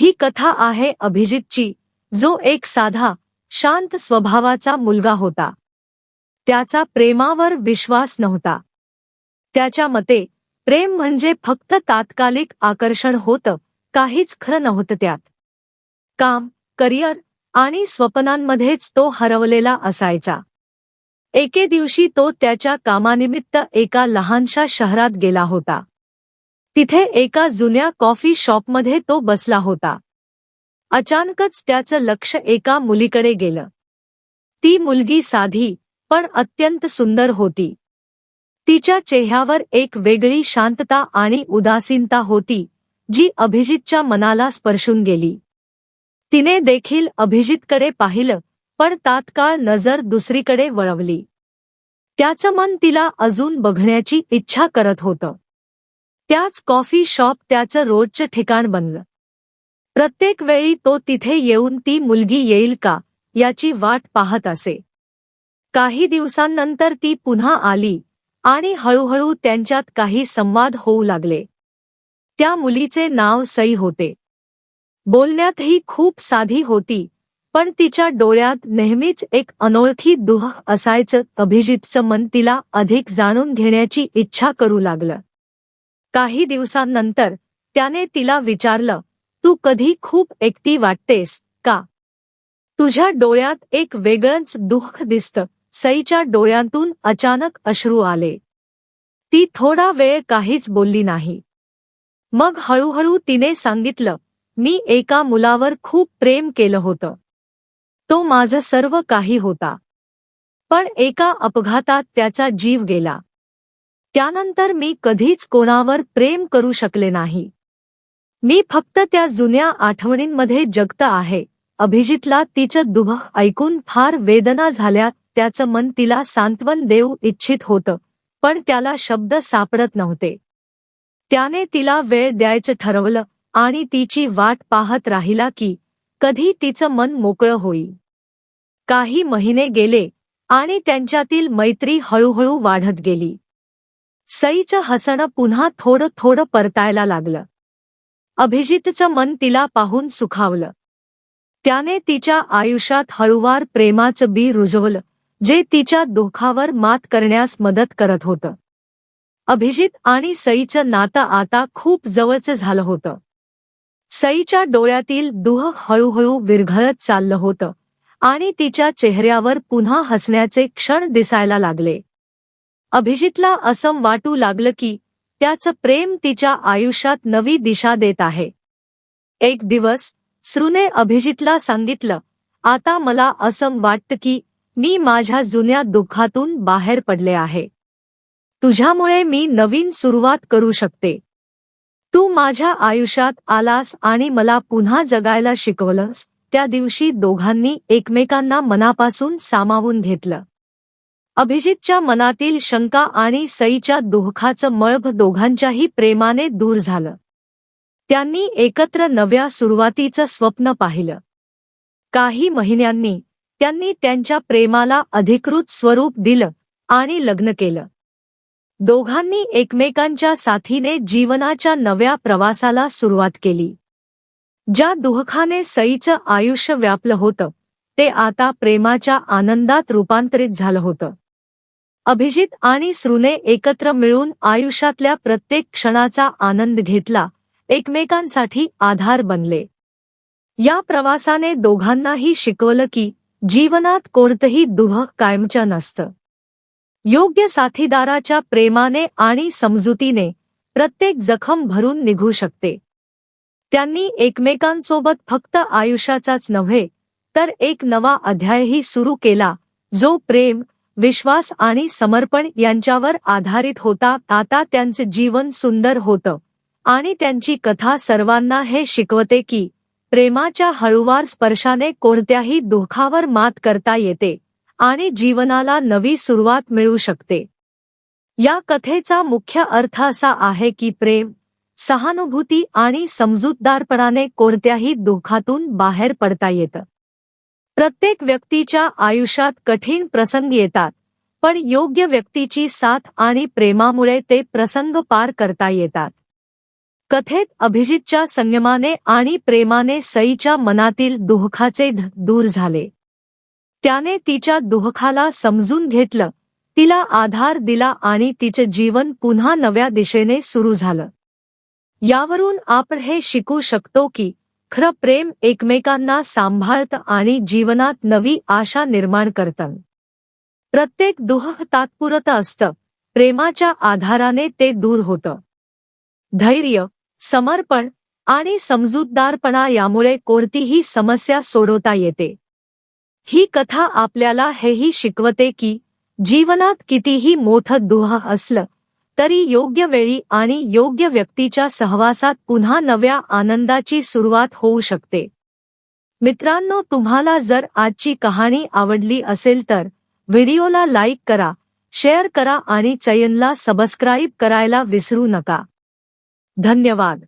ही कथा आहे अभिजितची जो एक साधा शांत स्वभावाचा मुलगा होता. त्याचा प्रेमावर विश्वास नव्हता. त्याच्या मते प्रेम म्हणजे फक्त तात्कालिक आकर्षण होतं काहीच खरं नव्हतं त्यात. काम करिअर आणि स्वप्नांमध्येच तो हरवलेला असायचा. एके दिवशी तो त्याच्या कामानिमित्त एका लहानशा शहरात गेला होता. तिथे एका जुन्या कॉफी शॉपमध्ये तो बसला होता. अचानकच त्याचं लक्ष एका मुलीकडे गेलं. ती मुलगी साधी पण अत्यंत सुंदर होती. तिच्या चेहऱ्यावर एक वेगळी शांतता आणि उदासीनता होती जी अभिजितच्या मनाला स्पर्शून गेली. तिने देखील अभिजितकडे पाहिलं पण तात्काळ नजर दुसरीकडे वळवली. त्याचं मन तिला अजून बघण्याची इच्छा करत होतं. त्याच कॉफी शॉप त्याचं रोजचं ठिकाण बनलं. प्रत्येक वेळी तो तिथे येऊन ती मुलगी येईल का याची वाट पाहत असे. काही दिवसांनंतर ती पुन्हा आली आणि हळूहळू त्यांच्यात काही संवाद होऊ लागले. त्या मुलीचे नाव सई होते. बोलण्यातही खूप साधी होती पण तिच्या डोळ्यात नेहमीच एक अनोळखी दुह असायचं अभिजितचं मन तिला अधिक जाणून घेण्याची इच्छा करू लागलं. काही दिवसांनंतर त्याने तिला विचारलं तू कधी खूप एकटी वाटतेस का? तुझ्या डोळ्यात एक वेगळंच दुःख दिसतं. सईच्या डोळ्यांतून अचानक अश्रू आले. ती थोडा वेळ काहीच बोलली नाही. मग हळूहळू तिने सांगितलं मी एका मुलावर खूप प्रेम केलं होतं. तो माझं सर्व काही होता. पण एका अपघातात त्याचा जीव गेला. त्यानंतर मी कधीच कोणावर प्रेम करू शकले नाही. मी फक्त त्या जुन्या आठवणींमध्ये जगत आहे. अभिजितला तिचं दुभ ऐकून फार वेदना झाल्या त्याचं मन तिला सांत्वन देऊ इच्छित होतं पण त्याला शब्द सापडत नव्हते. त्याने तिला वेळ द्यायचं ठरवलं आणि तिची वाट पाहत राहिला की कधी तिचं मन मोकळं होई. काही महिने गेले आणि त्यांच्यातील मैत्री हळूहळू वाढत गेली. सईचं हसणं पुन्हा थोडं थोडं परतायला लागलं. अभिजितचं मन तिला पाहून सुखावलं. त्याने तिच्या आयुष्यात हळूवार प्रेमाचं बी रुजवलं जे तिच्या दुःखावर मात करण्यास मदत करत होतं. अभिजित आणि सईचं नातं आता खूप जवळचं झालं होतं. सईच्या डोळ्यातील दुह हळूहळू विरघळत चाललं होतं आणि तिच्या चेहऱ्यावर पुन्हा हसण्याचे क्षण दिसायला लागले. अभिजितला असं वाटू लागलं की त्याचं प्रेम तिच्या आयुष्यात नवी दिशा देत आहे. एक दिवस श्रुने अभिजितला सांगितलं आता मला असं वाटतं की मी माझ्या जुन्या दुःखातून बाहेर पडले आहे. तुझ्यामुळे मी नवीन सुरुवात करू शकते. तू माझ्या आयुष्यात आलास आणि मला पुन्हा जगायला शिकवलंस. त्या दिवशी दोघांनी एकमेकांना मनापासून सामावून घेतलं. अभिजितच्या मनातील शंका आणि सईच्या दुःखाचं मळभ दोघांच्याही प्रेमाने दूर झालं. त्यांनी एकत्र नव्या सुरुवातीचं स्वप्न पाहिलं. काही महिन्यांनी त्यांनी त्यांच्या प्रेमाला अधिकृत स्वरूप दिलं आणि लग्न केलं. दोघांनी एकमेकांच्या साथीने जीवनाच्या नव्या प्रवासाला सुरुवात केली. ज्या दुःखाने सईचं आयुष्य व्यापलं होतं ते आता प्रेमाच्या आनंदात रूपांतरित झालं होतं. अभिजित आणि सृने एकत्र मिळून आयुष्यातल्या प्रत्येक क्षणाचा आनंद घेतला एकमेकांसाठी आधार बनले. या प्रवासाने दोघांनाही शिकवलं की जीवनात कोणतंही दुह कायमचं नसतं. योग्य साथीदाराच्या प्रेमाने आणि समजुतीने प्रत्येक जखम भरून निघू शकते. त्यांनी एकमेकांसोबत फक्त आयुष्याचाच नव्हे तर एक नवा अध्यायही सुरू केला जो प्रेम विश्वास आणि समर्पण यांच्यावर आधारित होता. आता त्यांचे जीवन सुंदर होतं. आणि त्यांची कथा सर्वांना हे शिकवते की प्रेमाच्या हळूवार स्पर्शाने कोणत्याही दुःखावर मात करता येते आणि जीवनाला नवी सुरुवात मिळू शकते. या कथेचा मुख्य अर्थ असा आहे की प्रेम सहानुभूती आणि समजूतदारपणाने कोणत्याही दुःखातून बाहेर पडता येतं. प्रत्येक व्यक्तीच्या आयुष्यात कठीण प्रसंग येतात पण योग्य व्यक्तीची साथ आणि प्रेमामुळे ते प्रसंग पार करता येतात. कथेत अभिजितच्या संयमाने आणि प्रेमाने सईच्या मनातील दुःखाचे दूर झाले. त्याने तिच्या दुःखाला समजून घेतलं तिला आधार दिला आणि तिचे जीवन पुन्हा नव्या दिशेने सुरू झालं. यावरून आपण हे शिकू शकतो की खरं प्रेम एकमेकांना सांभाळतं आणि जीवनात नवी आशा निर्माण करतं. प्रत्येक दुह तात्पुरतं असतं. प्रेमाच्या आधाराने ते दूर होतं. धैर्य समर्पण आणि समजूतदारपणा यामुळे कोणतीही समस्या सोडवता येते. ही कथा आपल्याला हेही शिकवते की जीवनात कितीही मोठं दुह असलं तरी योग्य वेळी आणि योग्य व्यक्तीच्या सहवासात पुन्हा नव्या आनंदाची सुरुवात होऊ शकते. मित्रांनो तुम्हाला जर आजची कहाणी आवडली असेल तर व्हिडिओला लाईक करा शेअर करा आणि चयनला सबस्क्राईब करायला विसरू नका. धन्यवाद.